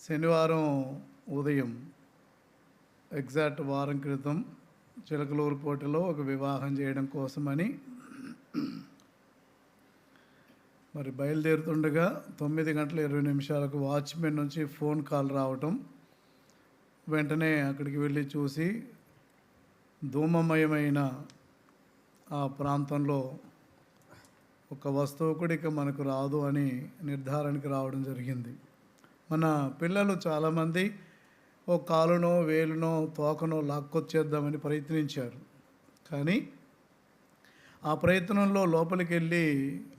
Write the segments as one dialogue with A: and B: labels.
A: శనివారం ఉదయం ఎగ్జాక్ట్ వారం క్రితం చిలకలూరు కోటలో ఒక వివాహం చేయడం కోసమని మరి బయలుదేరుతుండగా తొమ్మిది గంటల ఇరవై నిమిషాలకు వాచ్మెన్ నుంచి ఫోన్ కాల్ రావటం వెంటనే అక్కడికి వెళ్ళి చూసి ధూమమయమైన ఆ ప్రాంతంలో ఒక వస్తువు కూడా ఇక మనకు రాదు అని నిర్ధారణకి రావడం జరిగింది. మన పిల్లలు చాలామంది ఓ కాలునో వేలునో తోకనో లాక్కొచ్చేద్దామని ప్రయత్నించారు. కానీ ఆ ప్రయత్నంలో లోపలికి వెళ్ళి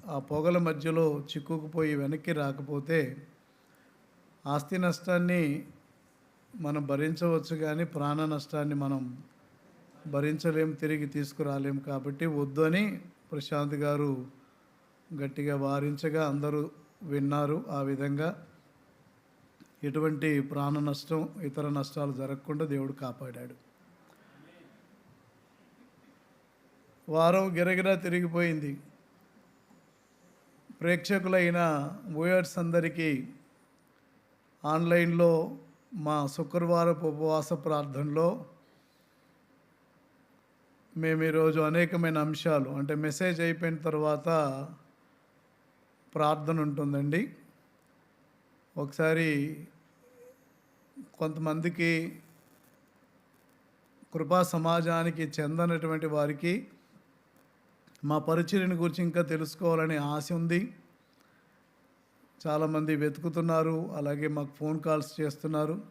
A: ఆ పొగల మధ్యలో చిక్కుకుపోయి వెనక్కి రాకపోతే ఆస్తి నష్టాన్ని మనం భరించవచ్చు కానీ ప్రాణ నష్టాన్ని మనం భరించలేం తిరిగి తీసుకురాలేం కాబట్టి వద్దు అని ప్రశాంత్ గారు గట్టిగా వారించగా అందరూ విన్నారు ఆ విధంగా. ఎటువంటి ప్రాణ నష్టం ఇతర నష్టాలు జరగకుండా దేవుడు కాపాడాడు. వారం గిరగిరా తిరిగిపోయింది. ప్రేక్షకులైన ఓయర్స్ అందరికీ ఆన్లైన్లో మా శుక్రవారపు ఉపవాస ప్రార్థనలో మేము ఈరోజు అనేకమైన అంశాలు అంటే మెసేజ్ అయిపోయిన తర్వాత ప్రార్థన ఉంటుందండి. ఒకసారి కొంతమందికి కృపా సమాజానికి చెందనటువంటి వారికి మా పరిచర్యని గురించి ఇంకా తెలుసుకోవాలని ఆశ ఉంది. చాలామంది వెతుకుతున్నారు అలాగే మాకు ఫోన్ కాల్స్ చేస్తున్నారు.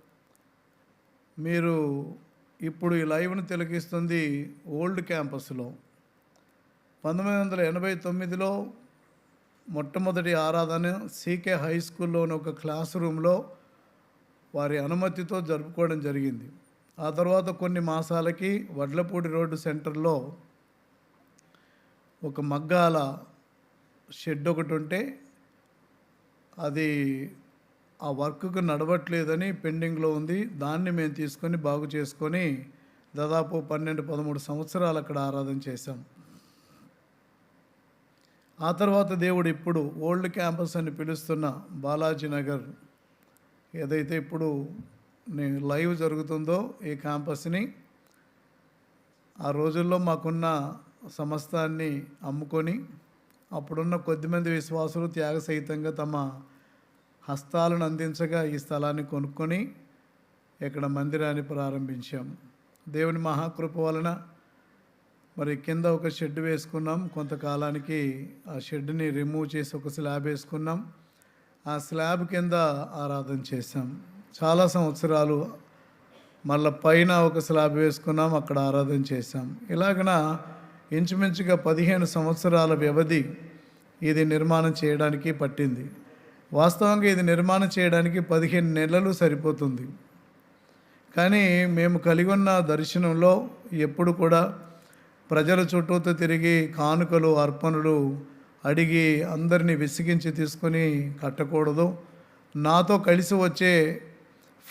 A: మీరు ఇప్పుడు ఈ లైవ్ను తిలకిస్తుంది ఓల్డ్ క్యాంపస్లో. పంతొమ్మిది వందల ఎనభై తొమ్మిదిలో మొట్టమొదటి ఆరాధన సీకే హై స్కూల్లోని ఒక క్లాస్ రూమ్లో వారి అనుమతితో జరుపుకోవడం జరిగింది. ఆ తర్వాత కొన్ని మాసాలకి వడ్లపూడి రోడ్డు సెంటర్లో ఒక మగ్గాల షెడ్ ఒకటి ఉంటే అది ఆ వర్క్కు నడవట్లేదని పెండింగ్లో ఉంది. దాన్ని మేము తీసుకొని బాగు చేసుకొని దాదాపు పన్నెండు పదమూడు సంవత్సరాలు అక్కడ ఆరాధన చేశాం. ఆ తర్వాత దేవుడు ఇప్పుడు ఓల్డ్ క్యాంపస్ అని పిలుస్తున్న బాలాజీ నగర్ ఏదైతే ఇప్పుడు నేను లైవ్ జరుగుతుందో ఈ క్యాంపస్ని ఆ రోజుల్లో మాకున్న సమస్తాన్ని అమ్ముకొని అప్పుడున్న కొద్దిమంది విశ్వాసులు త్యాగసహితంగా తమ హస్తాలను అందించగా ఈ స్థలాన్ని కొనుక్కొని ఇక్కడ మందిరాన్ని ప్రారంభించాం. దేవుని మహాకృప వలన మరి కింద ఒక షెడ్ వేసుకున్నాం. కొంతకాలానికి ఆ షెడ్ని రిమూవ్ చేసి ఒక స్లాబ్ వేసుకున్నాం. ఆ స్లాబ్ కింద ఆరాధన చేసాం చాలా సంవత్సరాలు మళ్ళీ పైన ఒక స్లాబ్ వేసుకున్నాం. అక్కడ ఆరాధన చేసాం ఇలాగన ఇంచుమించుగా పదిహేను సంవత్సరాల వ్యవధి ఇది నిర్మాణం చేయడానికి పట్టింది. వాస్తవంగా ఇది నిర్మాణం చేయడానికి పదిహేను నెలలు సరిపోతుంది. కానీ మేము కలిగి ఉన్న దర్శనంలో ఎప్పుడు కూడా ప్రజల చుట్టూతో తిరిగి కానుకలు అర్పణలు అడిగి అందరినీ విసిగించి తీసుకొని కట్టకూడదు. నాతో కలిసి వచ్చే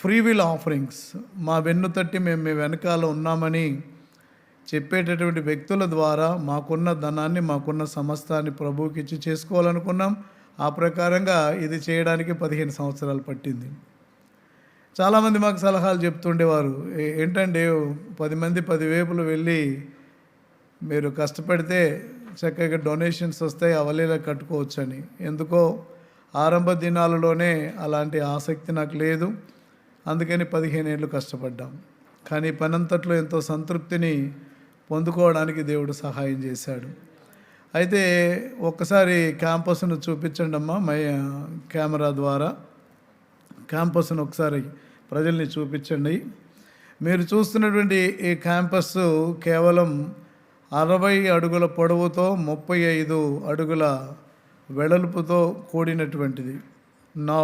A: ఫ్రీ విల్ ఆఫరింగ్స్ మా వెన్ను తట్టి మేము మీ వెనకాల ఉన్నామని చెప్పేటటువంటి వ్యక్తుల ద్వారా మాకున్న ధనాన్ని మాకున్న సమస్తాన్ని ప్రభువుకి ఇచ్చి చేసుకోవాలనుకున్నాం. ఆ ప్రకారంగా ఇది చేయడానికి పదిహేను సంవత్సరాలు పట్టింది. చాలామంది మాకు సలహాలు చెప్తుండేవారు. "ఏ- ఏంటంటే పది మంది పది వేపులు వెళ్ళి మీరు కష్టపడితే చక్కగా డొనేషన్స్ వస్తాయి అవలీలా కట్టుకోవచ్చని. ఎందుకో ఆరంభ దినాలలోనే అలాంటి ఆసక్తి నాకు లేదు. అందుకని పదిహేను ఏళ్ళు కష్టపడ్డాం. కానీ పనంతట్లో ఎంతో సంతృప్తిని పొందుకోవడానికి దేవుడు సహాయం చేశాడు. అయితే ఒక్కసారి క్యాంపస్ను చూపించండి అమ్మా మై కెమెరా ద్వారా. క్యాంపస్ను ఒకసారి ప్రజల్ని చూపించండి. మీరు చూస్తున్నటువంటి ఈ క్యాంపస్ కేవలం అరవై అడుగుల పొడవుతో ముప్పై ఐదు అడుగుల వెడల్పుతో కూడినటువంటిది. నా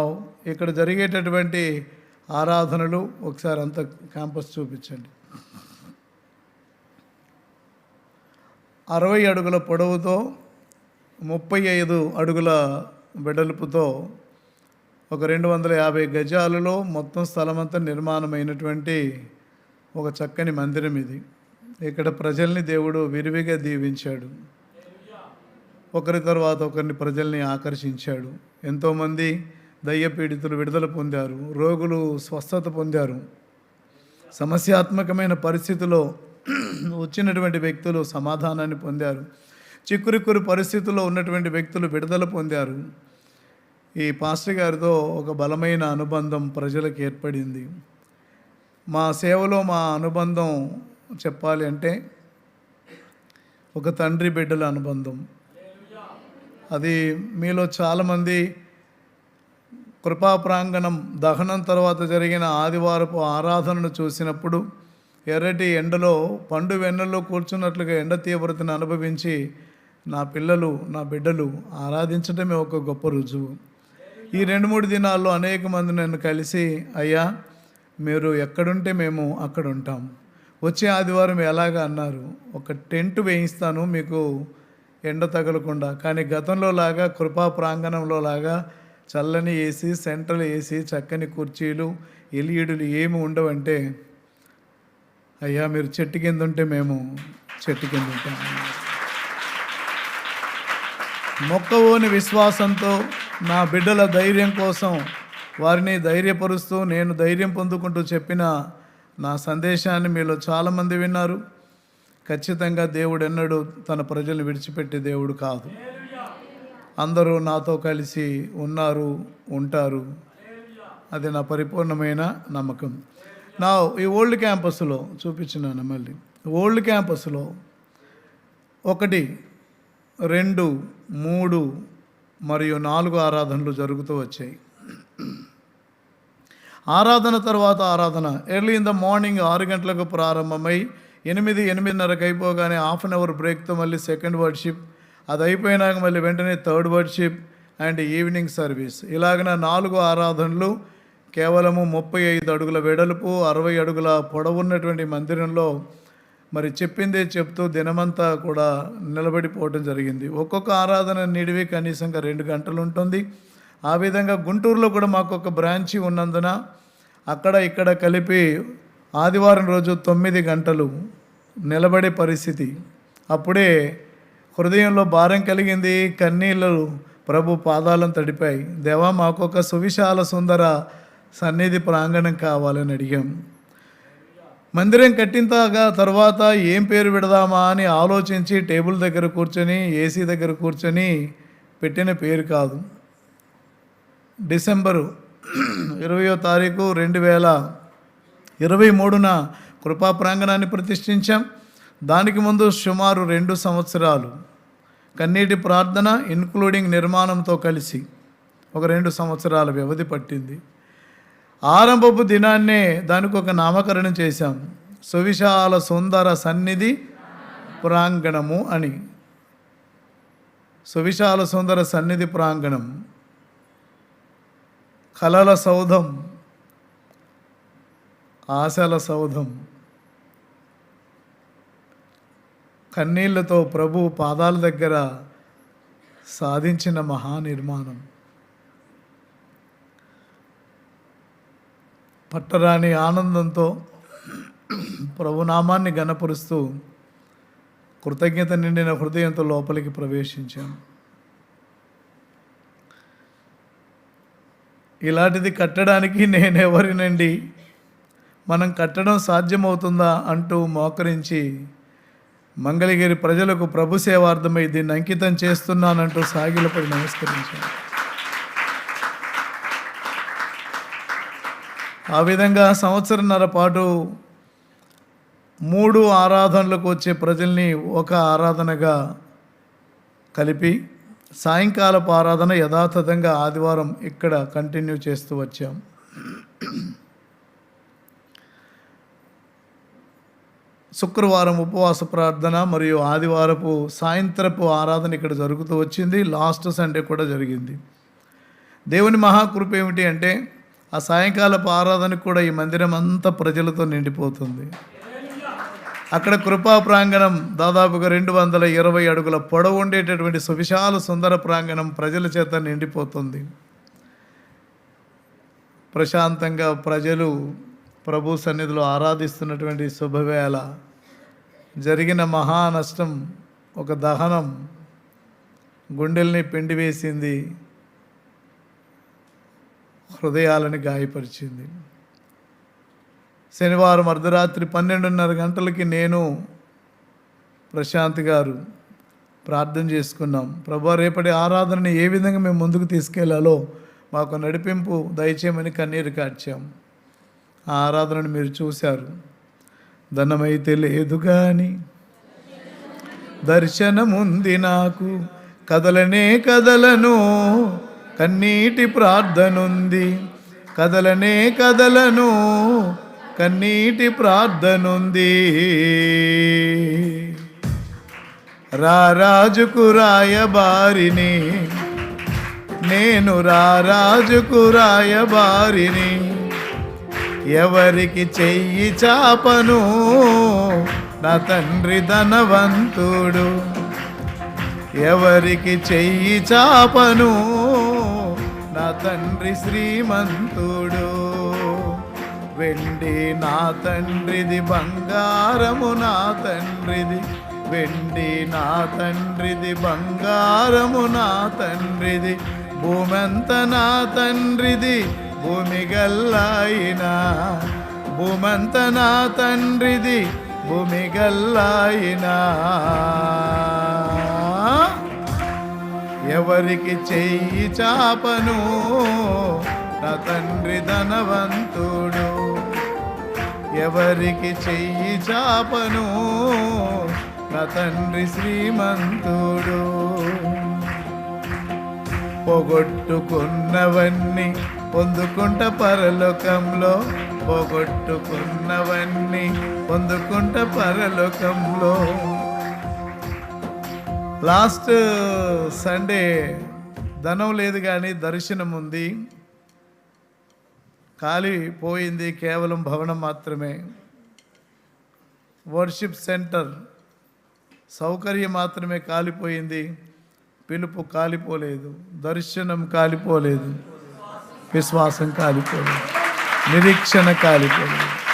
A: ఇక్కడ జరిగేటటువంటి ఆరాధనలు ఒకసారి అంత క్యాంపస్ చూపించండి. అరవై అడుగుల పొడవుతో ముప్పై ఐదు అడుగుల వెడల్పుతో ఒక రెండు వందల యాభై గజాలలో మొత్తం స్థలమంతా నిర్మాణమైనటువంటి ఒక చక్కని మందిరం ఇది. ఇక్కడ ప్రజల్ని దేవుడు విరివిగా దీవించాడు. ఒకరి తర్వాత ఒకరిని ప్రజల్ని ఆకర్షించాడు. ఎంతోమంది దయ్యపీడితులు విడుదల పొందారు రోగులు స్వస్థత పొందారు. సమస్యాత్మకమైన పరిస్థితిలో వచ్చినటువంటి వ్యక్తులు సమాధానాన్ని పొందారు. చిక్కురిక్కురు పరిస్థితుల్లో ఉన్నటువంటి వ్యక్తులు విడుదల పొందారు. ఈ పాస్టర్ గారితో ఒక బలమైన అనుబంధం ప్రజలకు ఏర్పడింది. మా సేవలో మా అనుబంధం చెప్పాలి అంటే ఒక తండ్రి బిడ్డల అనుబంధం. అది మీలో చాలామంది కృపా ప్రాంగణం దహనం తర్వాత జరిగిన ఆదివారపు ఆరాధనను చూసినప్పుడు ఎర్రటి ఎండలో పండు వెన్నెల్లో కూర్చున్నట్లుగా ఎండ తీవ్రతను అనుభవించి నా పిల్లలు నా బిడ్డలు ఆరాధించడమే ఒక గొప్ప రుజువు. ఈ రెండు మూడు దినాల్లో అనేక మంది నన్ను కలిసి అయ్యా మీరు ఎక్కడుంటే మేము అక్కడ ఉంటాం వచ్చే ఆదివారం ఎలాగ అన్నారు? ఒక టెంట్ వేయిస్తాను మీకు ఎండ తగలకుండా. కానీ గతంలో లాగా కృపా ప్రాంగణంలో లాగా చల్లని ఏసీ సెంట్రల్ ఏసీ చక్కని కుర్చీలు ఎలియడులు ఏమి ఉండవంటే అయ్యా మీరు చెట్టు కింద ఉంటే మేము చెట్టు కింద ఉంటాం. మొక్కవోని విశ్వాసంతో నా బిడ్డల ధైర్యం కోసం వారిని ధైర్యపరుస్తూ నేను ధైర్యం పొందుకుంటూ చెప్పిన నా సందేశాన్ని మీలో చాలామంది విన్నారు. ఖచ్చితంగా దేవుడు ఎన్నడూ తన ప్రజలను విడిచిపెట్టే దేవుడు కాదు. అందరూ నాతో కలిసి ఉన్నారు ఉంటారు. అది నా పరిపూర్ణమైన నమ్మకం. నా ఈ ఓల్డ్ క్యాంపస్లో చూపించినాను మళ్ళీ. ఓల్డ్ క్యాంపస్లో ఒకటి రెండు మూడు మరియు నాలుగు ఆరాధనలు జరుగుతూ వచ్చాయి. ఆరాధన తర్వాత ఆరాధన. ఎర్లీ ఇన్ ద మార్నింగ్ ఆరు గంటలకు ప్రారంభమై ఎనిమిది ఎనిమిదిన్నరకు అయిపోగానే హాఫ్ అన్ అవర్ బ్రేక్తో మళ్ళీ సెకండ్ వర్డ్షిప్ అది అయిపోయినాక మళ్ళీ వెంటనే third worship and evening service ఇలాగన నాలుగు ఆరాధనలు కేవలము ముప్పై ఐదు అడుగుల వెడల్పు అరవై అడుగుల పొడవున్నటువంటి మందిరంలో మరి చెప్పిందే చెప్తూ దినమంతా కూడా నిలబడిపోవడం జరిగింది. ఒక్కొక్క ఆరాధన నిడివి కనీసంగా రెండు గంటలు ఉంటుంది. ఆ విధంగా గుంటూరులో కూడా మాకు ఒక బ్రాంచి ఉన్నందున అక్కడ ఇక్కడ కలిపి ఆదివారం రోజు తొమ్మిది గంటలు నిలబడే పరిస్థితి. అప్పుడే హృదయంలో భారం కలిగింది కన్నీళ్ళు ప్రభు పాదాలను తడిపాయి. దేవా మాకు ఒక సువిశాల సుందర సన్నిధి ప్రాంగణం కావాలని అడిగాం. మందిరం కట్టింతాగా తర్వాత ఏం పేరు పెడదామా అని ఆలోచించి టేబుల్ దగ్గర కూర్చొని ఏసీ దగ్గర కూర్చొని పెట్టిన పేరు కాదు. డిసెంబరు ఇరవయో తారీఖు రెండు వేల ఇరవై మూడున కృపా ప్రాంగణాన్ని ప్రతిష్ఠించాం. దానికి ముందు సుమారు రెండు సంవత్సరాలు కన్నీటి ప్రార్థన ఇన్క్లూడింగ్ నిర్మాణంతో కలిసి ఒక రెండు సంవత్సరాల వ్యవధి పట్టింది. ఆరంభపు దినాన్నే దానికి ఒక నామకరణం చేశాం. సువిశాల సుందర సన్నిధి ప్రాంగణము అని. సువిశాల సుందర సన్నిధి ప్రాంగణం కలల సౌధం ఆశల సౌధం. కన్నీళ్ళతో ప్రభు పాదాల దగ్గర సాధించిన మహానిర్మాణం. పట్టరాని ఆనందంతో ప్రభునామాన్ని గనపరుస్తూ కృతజ్ఞత నిండిన హృదయంతో లోపలికి ప్రవేశించాను ఇలాంటిది కట్టడానికి నేనెవరినండి? మనం కట్టడం సాధ్యమవుతుందా అంటూ మోకరించి మంగళగిరి ప్రజలకు ప్రభు సేవార్థమై దీన్ని అంకితం చేస్తున్నానంటూ సాగిలపడి నమస్కరించాను. ఆ విధంగా సంవత్సరంన్నర పాటు మూడు ఆరాధనలకు వచ్చే ప్రజల్ని ఒక ఆరాధనగా కలిపి సాయంకాలపు ఆరాధన యథాతథంగా ఆదివారం ఇక్కడ కంటిన్యూ చేస్తూ వచ్చాం. శుక్రవారం ఉపవాస ప్రార్థన మరియు ఆదివారపు సాయంత్రపు ఆరాధన ఇక్కడ జరుగుతూ వచ్చింది. లాస్ట్ సండే కూడా జరిగింది. దేవుని మహాకృప ఏమిటి అంటే ఆ సాయంకాలపు ఆరాధనకు కూడా ఈ మందిరం అంతా ప్రజలతో నిండిపోతుంది. అక్కడ కృపా ప్రాంగణం దాదాపుగా రెండు వందల ఇరవై అడుగుల పొడవు ఉండేటటువంటి సువిశాల సుందర ప్రాంగణం ప్రజల చేత నిండిపోతుంది. ప్రశాంతంగా ప్రజలు ప్రభు సన్నిధిలో ఆరాధిస్తున్నటువంటి శుభవేళ. జరిగిన మహా నష్టం ఒక దహనం. గుండెల్ని పిండివేసింది హృదయాలను గాయపరిచింది. శనివారం అర్ధరాత్రి పన్నెండున్నర గంటలకి నేను ప్రశాంత్ గారు ప్రార్థన చేసుకున్నాం. ప్రభా రేపటి ఆరాధనని ఏ విధంగా మేము ముందుకు తీసుకెళ్ళాలో మాకు నడిపింపు దయచేయమని కన్నీరు కార్చాం. ఆ ఆరాధనను మీరు చూశారు. ధనమైతే లేదు కానీ దర్శనముంది నాకు. కదలనే కదలను కన్నీటి ప్రార్థనుంది. కదలనే కదలను కన్నీటి ప్రార్థనుంది. రారాజుకు రాయబారిని నేను రారాజుకు రాయబారిని ఎవరికి చెయ్యి చాపను? నా తండ్రి ధనవంతుడు ఎవరికి చెయ్యి చాపను? నా తండ్రి శ్రీమంతుడు. వెండి నా తండ్రిది బంగారము నా తండ్రిది. వెండి నా తండ్రిది బంగారము నా తండ్రిది. భూమంత నా తండ్రిది భూమి గల్లాయినా. భూమంత నా తండ్రిది భూమి గల్లాయినా. ఎవరికి చెయ్యి చాపను? నా తండ్రి ధనవంతుడు. ఎవరికి చెయ్యి చాపను? నా తండ్రి శ్రీమంతుడు. పోగొట్టుకున్నవన్నీ పొందుకుంట పరలోకంలో పోగొట్టుకున్నవన్నీ పొందుకుంట పరలోకంలో. లాస్ట్ సండే ధనం లేదు కానీ దర్శనం ఉంది ఖాళీ పోయింది కేవలం భవనం మాత్రమే. వర్షిప్ సెంటర్ సౌకర్యం మాత్రమే కాలిపోయింది. పిలుపు కాలిపోలేదు. దర్శనం కాలిపోలేదు. విశ్వాసం కాలిపోలేదు. నిరీక్షణ కాలిపోలేదు.